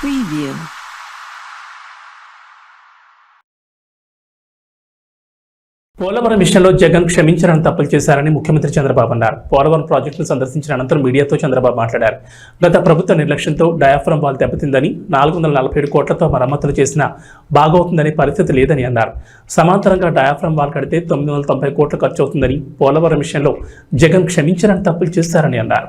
Preview. Polavaram విషయంలో జగన్ క్షమించాలని తప్పులు చేశారని ముఖ్యమంత్రి చంద్రబాబు అన్నారు. పోలవరం ప్రాజెక్టును సందర్శించిన అనంతరం మీడియాతో చంద్రబాబు మాట్లాడారు. గత ప్రభుత్వ నిర్లక్ష్యంతో డయాఫ్రమ్ వాల్ దెబ్బతిందని నాలుగు వందల నలభై ఏడు కోట్లతో మరమ్మతులు చేసినా బాగవుతుందనే పరిస్థితి లేదని అన్నారు. సమాంతరంగా డయాఫ్రమ్ వాల్ కడితే తొమ్మిది వందల తొంభై కోట్లు ఖర్చు అవుతుందని పోలవరం విషయంలో జగన్ క్షమించాలని తప్పులు చేస్తారని అన్నారు.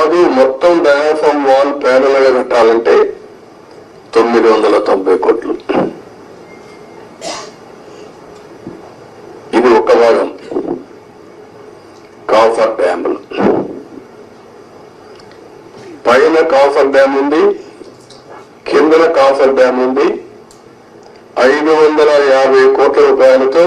కాదు మొత్తం డయాఫామ్ వాల్ ప్యానల్గా కట్టాలంటే తొమ్మిది వందల తొంభై కోట్లు. ఇది ఒక భాగం. కాఫర్ డ్యాములు పైన కాఫర్ డ్యామ్ ఉంది కిందన కాఫర్ డ్యామ్ ఉంది. ఐదు వందల యాభై కోట్ల రూపాయలతో